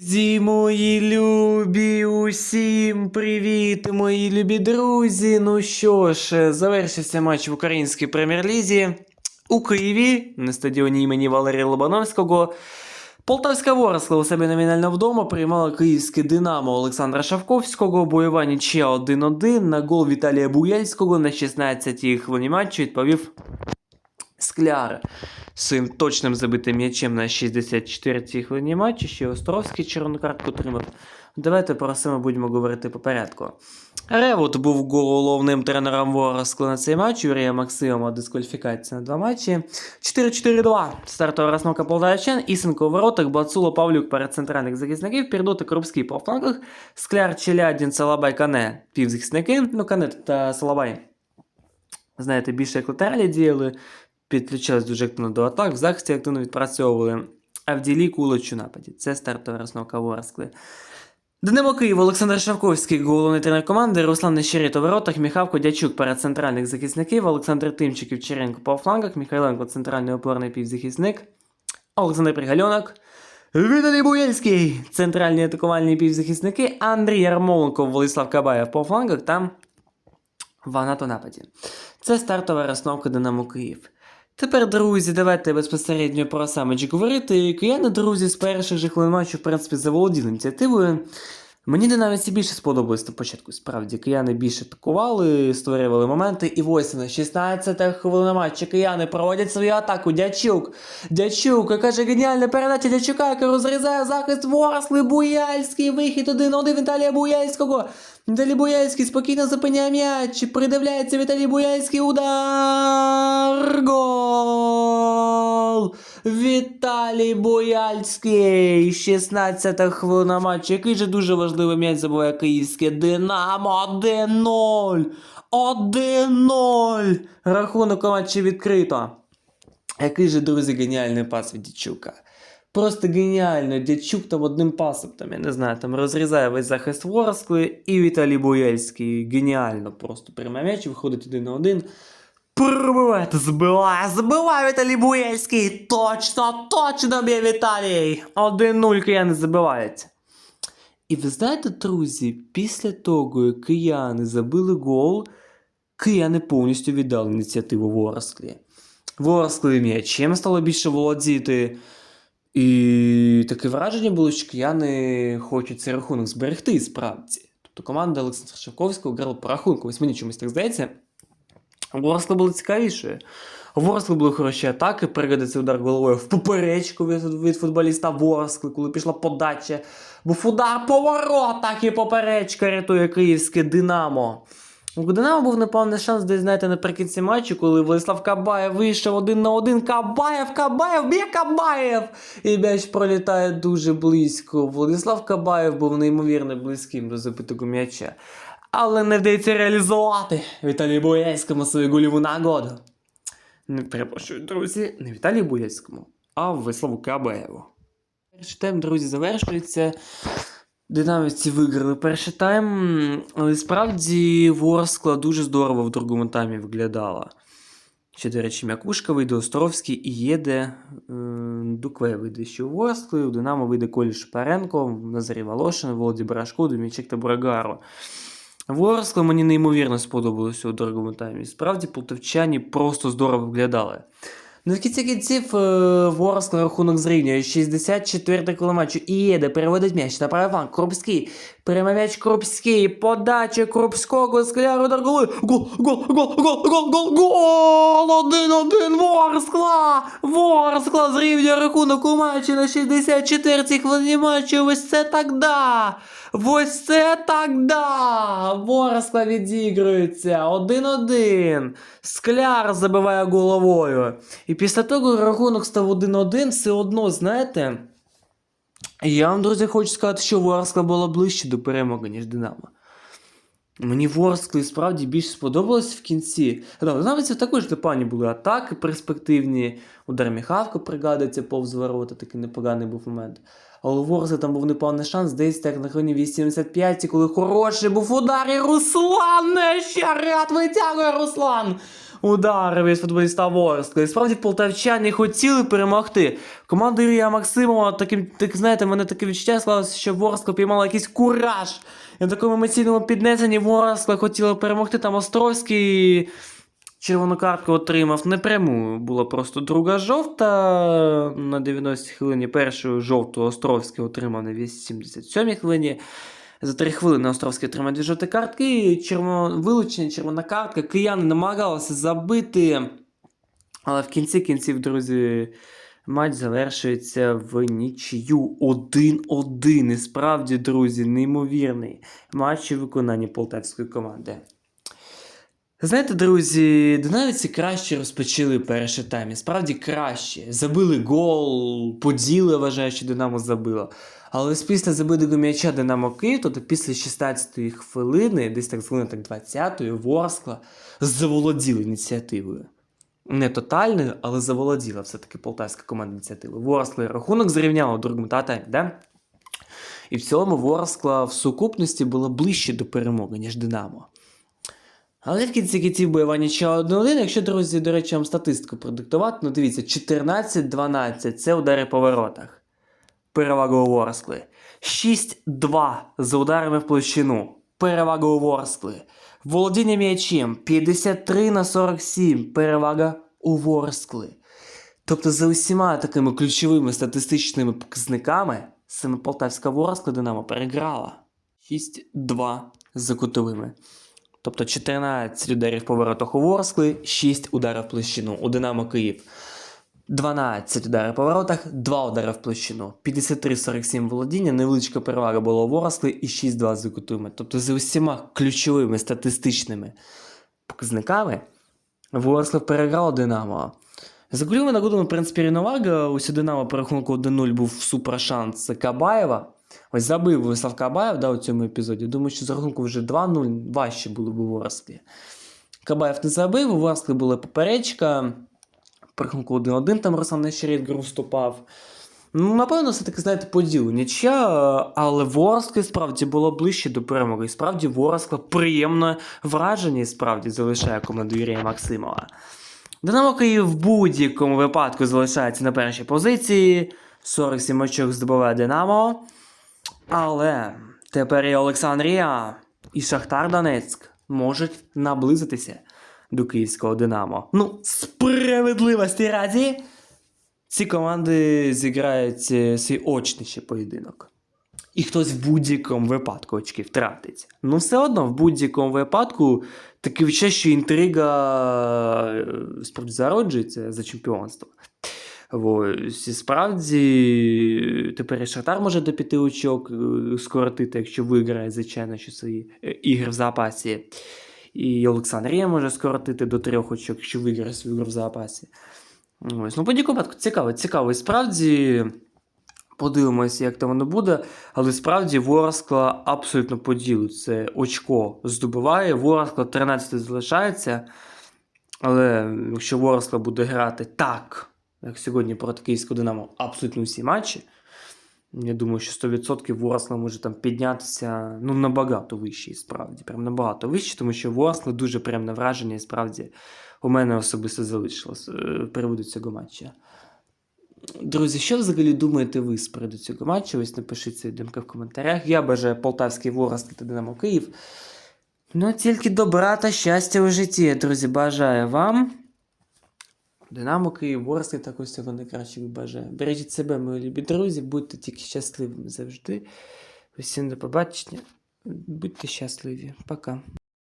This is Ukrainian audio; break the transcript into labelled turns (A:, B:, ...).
A: Друзі, мої любі, усім привіт, мої любі друзі. Ну що ж, завершився матч в українській прем'єр-лізі у Києві на стадіоні імені Валерія Лобановського. Полтавська Ворскла у себе номінально вдома приймала київське Динамо Олександра Шавковського. Бойова нічия 1-1 на гол Віталія Буяльського на 16-й хвилині матчу відповів Скляр своїм точним забитим м'ячем на 64-й хвилині матчу, ще Островський червону картку отримав. Давайте про це ми будемо говорити по порядку. Ревут був головним тренером Ворскли на цей матч. Юрія Максимова дискваліфікація на два матчі. 4-4-2. Стартова розновка полтавчан. Ісенко у воротах, Бацуло, Павлюк перед центральних захисників, Пірдоти, Крупський по флангах, Скляр, Челядін, Салабай, Кане, півзахисники. Ну, Кане та Салабай, знаєте, більше як латералі діяли підключались дуже активно до атак, в захисті активно відпрацьовували. А в ділі кулич у нападі. Це стартова розновка Ворскли. Динамо Київ, Олександр Шавковський, головний тренер команди, Руслан Нещеріт у воротах, Міхавко Дячук перед центральних захисників, Олександр Тимчиків, Черенко по флангах, Михайленко центральний опорний півзахисник, Олександр Пригальонок, Віталій Буєльський, центральні атакувальні півзахисники, Андрій Ярмоленко, Владислав Кабаєв по флангах та Ванат у нападі. Це стартова розновка Динамо Київ. Тепер, друзі, давайте безпосередньо про саме говорити. Кияни, друзі, з перших же хвилин в принципі, заволоділи ініціативою. Мені динаміці більше сподобалось на початку. Справді, кияни більше атакували, створювали моменти. І ось на 16 хвилина матчу кияни проводять свою атаку. Дячук. Дячук, яка ж геніальна передача Дячука, яка розрізає захист Ворсли, Буяльський, вихід 1-1 Віталія Буяльського. Віталій Буяльський спокійно зупиняє м'яч, придивляється Віталій Буяльський, удар, гол! Віталій Буяльський, 16 хвилина матчу. Який же дуже важливий м'яч забуває київське Динамо 1-0. 1-0. Рахунок матчі відкрито. Який же, друзі, геніальний пас від Дячука. Просто геніально. Дячук там одним пасом, там, я не знаю, там розрізає весь захист Ворскли і Віталій Боєльський. Геніально просто пряме м'яч, виходить один на один. Пробиває, та збиває, збиває Віталій Буєльський. Точно, точно б'є Віталій. 1-0 кияни забивають. І ви знаєте, друзі, після того, як кияни забили гол, кияни повністю віддали ініціативу Ворсклі. Ворскли м'ячем стало більше володіти. І таке враження було, що кияни хочуть цей рахунок зберегти справді. Тобто команда Олександра Шевковського грала по рахунку. Ось мені чомусь так здається. Ворскли було цікавіше. Ворскли були хороші атаки, пригодиться удар головою в поперечку від, футболіста Ворскли, коли пішла подача. Був удар по воротах і поперечка рятує київське Динамо. У Динамо був непевний шанс, десь знаєте, наприкінці матчу, коли Владислав Кабаєв вийшов один на один. Кабаєв, Кабаєв, б'є Кабаєв! І м'яч пролітає дуже близько. Владислав Кабаєв був неймовірно близьким до забитого м'яча. Але не вдається реалізувати Віталію Боєцькому свою гольову нагоду. Не перепрошую, друзі, не Віталію Боєцькому, а Владиславу Кабаєву. Перший тайм, друзі, завершується. Динамівці виграли перший тайм, але справді Ворскла дуже здорово в другому таймі виглядала. Ще, до речі, Мякушка вийде, Островський і Єде. е, Дукве вийде ще у Ворскли, у Динамо вийде Колі Шпаренко, Назарій Волошин, Володі Барашко, Домічек та Брагаро. Ворскла мені неймовірно сподобалося у другому таймі. Справді, полтавчані просто здорово виглядали. Ну, в кінці кінців е, Ворскла рахунок зрівнює 64 коло матчу. Ієде переводить м'яч на правий фланг. Крупський. М'яч Крупський. Подача Крупського. Скляр удар голи. Гол, гол, гол, гол, гол, гол, гол! Один-один Ворскла! Ворскла зрівнює рахунок у матчі на 64-й хвилині матчу. Ось це так да! Ось це так да! Ворскла відігрується. Один-один. Скляр забиває головою. І після того рахунок став 1-1, все одно, знаєте. Я вам, друзі, хочу сказати, що Ворскла була ближче до перемоги, ніж Динамо. Мені Ворскли справді більше сподобалось в кінці. Навіть також непогані були атаки перспективні. Удар Міхавко пригадується повз ворота, такий непоганий був момент. Але у Ворскли там був непевний шанс, десь так на хвилині 85, коли хороший був удар, і Руслан ще ряд витягує Руслан. Удари від футболіста Ворскли. Справді полтавчани хотіли перемогти. Команда Юрія Максимова, таким, так знаєте, мене таке відчуття склалося, що Ворскла піймала якийсь кураж. І на такому емоційному піднесенні Ворскла хотіла перемогти. Там Островський червону картку отримав непряму. Була просто друга жовта на 90 хвилині. Першу жовту Островський отримав на 87 хвилині. За три хвилини Островський отримав дві жовті картки. Червоно... Вилучення, червона картка. Кияни намагалися забити. Але в кінці кінців, друзі, матч завершується в нічию 1-1. І справді, друзі, неймовірний матч у виконанні полтавської команди. Знаєте, друзі, динаміці краще розпочали перший тайм. І Справді краще. Забили гол, поділи, вважаю, що Динамо забило. Але ось після забитого м'яча Динамо Київ, тобто після 16-ї хвилини, десь так звано так 20-ї, Ворскла заволоділа ініціативою. Не тотальною, але заволоділа все-таки полтавська команда ініціативою. Ворскла рахунок зрівняла у другому та таймі, да? І в цілому Ворскла в сукупності була ближче до перемоги, ніж Динамо. Але в кінці кінців бойова нічого 1-1. Якщо, друзі, до речі, вам статистику продиктувати, ну дивіться, 14-12 це удари по воротах. Перевага у Ворскли. 6-2 за ударами в площину. Перевага у Ворскли. Володіння м'ячем 53 на 47. Перевага у Ворскли. Тобто за усіма такими ключовими статистичними показниками саме Полтавська Ворскла Динамо переграла. 6-2 за кутовими. Тобто 14 ударів по воротах у Ворскли, 6 ударів в площину у Динамо Київ. 12 ударів по воротах, 2 удари в площину. 53-47 володіння, невеличка перевага була у Ворскли і 6-2 за кутами. Тобто за усіма ключовими статистичними показниками Ворскла переграла Динамо. За кульовими нагодами, в принципі, рівновага. Ось у Динамо по рахунку 1-0 був супер шанс Кабаєва. Ось забив Вислав Кабаєв да, у цьому епізоді. Думаю, що за рахунку вже 2-0 важче було б у Ворсклі. Кабаєв не забив, у Ворсклі була поперечка. По рахунку 1-1 там Руслан Нещерет гру вступав. Ну, напевно, все-таки, знаєте, поділ нічия, але Ворскли справді було ближче до перемоги. І справді Ворскла приємне враження і справді залишає команду Юрія Максимова. Динамо Київ в будь-якому випадку залишається на першій позиції. 47 очок здобуває Динамо. Але тепер і Олександрія, і Шахтар Донецьк можуть наблизитися до київського Динамо. Ну, справедливості раді. Ці команди зіграють е, свій очний ще поєдинок. І хтось в будь-якому випадку очки втратить. Ну, все одно, в будь-якому випадку таке відчуття, що інтрига е, справді зароджується за чемпіонство. Ось, справді тепер і Шахтар може до п'яти очок е, скоротити, якщо виграє, звичайно, що свої ігри в запасі. І Олександрія може скоротити до трьох очок, якщо виграє свою ігру в запасі. Ось, ну, будь-якому цікаво, цікаво. І справді подивимося, як там воно буде. Але справді Ворскла абсолютно по ділу. Це очко здобуває. Ворскла 13 залишається. Але якщо Ворскла буде грати так, як сьогодні проти Київського Динамо, абсолютно всі матчі. Я думаю, що 100% Ворскла може там піднятися ну, набагато вище, і справді. Прям набагато вище, тому що Ворскла дуже приємне враження, і справді у мене особисто залишилось е, приводу цього матча. Друзі, що взагалі думаєте ви з приводу цього матчу? Ось напишіть свої думки в коментарях. Я бажаю Полтавський Ворскла та Динамо Київ. Ну, тільки добра та щастя у житті, друзі, бажаю вам. Динамо Київ, Ворскли також всього найкращих бажаю. Бережіть себе, мої любі друзі, будьте тільки щасливими завжди. Усім до побачення. Будьте щасливі. Пока.